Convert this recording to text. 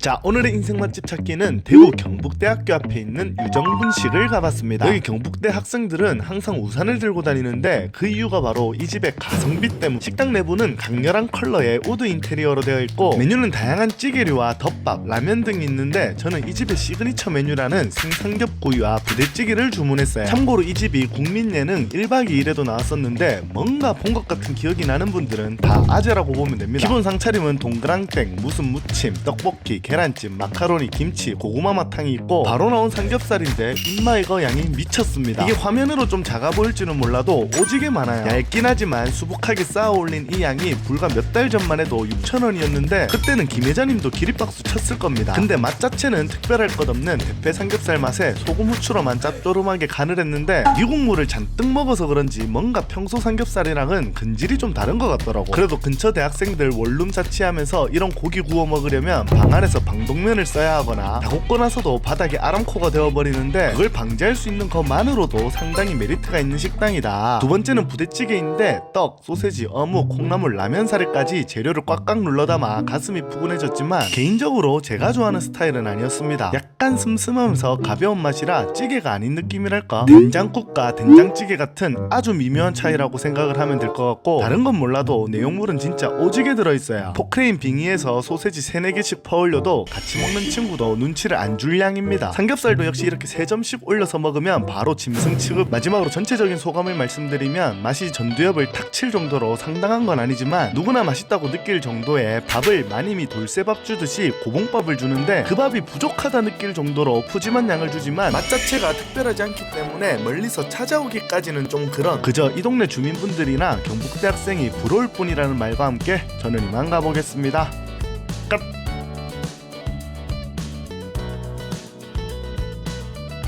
자 오늘의 인생 맛집 찾기는 대구 경북대학교 앞에 있는 유정분식을 가봤습니다. 여기 경북대 학생들은 항상 우산을 들고 다니는데 그 이유가 바로 이 집의 가성비 때문. 식당 내부는 강렬한 컬러의 우드 인테리어로 되어 있고 메뉴는 다양한 찌개류와 덮밥, 라면 등이 있는데 저는 이 집의 시그니처 메뉴라는 생삼겹구이와 부대찌개를 주문했어요. 참고로 이 집이 국민예능 1박 2일에도 나왔었는데 뭔가 본 것 같은 기억이 나는 분들은 다 아재라고 보면 됩니다. 기본 상차림은 동그랑땡, 무슨 무침, 떡볶이, 계란찜, 마카로니, 김치, 고구마 마탕이 있고 바로 나온 삼겹살인데 입마이거 양이 미쳤습니다. 이게 화면으로 좀 작아 보일지는 몰라도 오지게 많아요. 얇긴 하지만 수북하게 쌓아 올린 이 양이 불과 몇 달 전만 해도 6,000원이었는데 그때는 김 회장님도 기립박수 쳤을 겁니다. 근데 맛 자체는 특별할 것 없는 대패 삼겹살 맛에 소금 후추로만 짭조름하게 간을 했는데 미국물을 잔뜩 먹어서 그런지 뭔가 평소 삼겹살이랑은 근질이 좀 다른 것 같더라고. 그래도 근처 대학생들 원룸 자취하면서 이런 고기 구워 먹으려면 방 안에서 방독면을 써야 하거나 다 굽고 나서도 바닥이 아람코가 되어버리는데 그걸 방지할 수 있는 것만으로도 상당히 메리트가 있는 식당이다. 두 번째는 부대찌개인데 떡, 소세지, 어묵, 콩나물, 라면 사리까지 재료를 꽉꽉 눌러 담아 가슴이 푸근해졌지만 개인적으로 제가 좋아하는 스타일은 아니었습니다. 약간 슴슴하면서 가벼운 맛이라 찌개가 아닌 느낌이랄까 된장국과 된장찌개 같은 아주 미묘한 차이라고 생각을 하면 될 것 같고 다른 건 몰라도 내용물은 진짜 오지게 들어있어요. 포크레인 빙의에서 소세지 3, 4개씩 퍼올려 도 같이 먹는 친구도 눈치를 안 줄 양입니다. 삼겹살도 역시 이렇게 3점씩 올려서 먹으면 바로 짐승 취급 마지막으로 전체적인 소감을 말씀드리면 맛이 전두엽을 탁 칠 정도로 상당한 건 아니지만 누구나 맛있다고 느낄 정도의 밥을 마님이 돌쇠밥 주듯이 고봉밥을 주는데 그 밥이 부족하다 느낄 정도로 푸짐한 양을 주지만 맛 자체가 특별하지 않기 때문에 멀리서 찾아오기까지는 좀 그런 그저 이 동네 주민분들이나 경북대 학생이 부러울 뿐이라는 말과 함께 저는 이만 가보겠습니다. 끝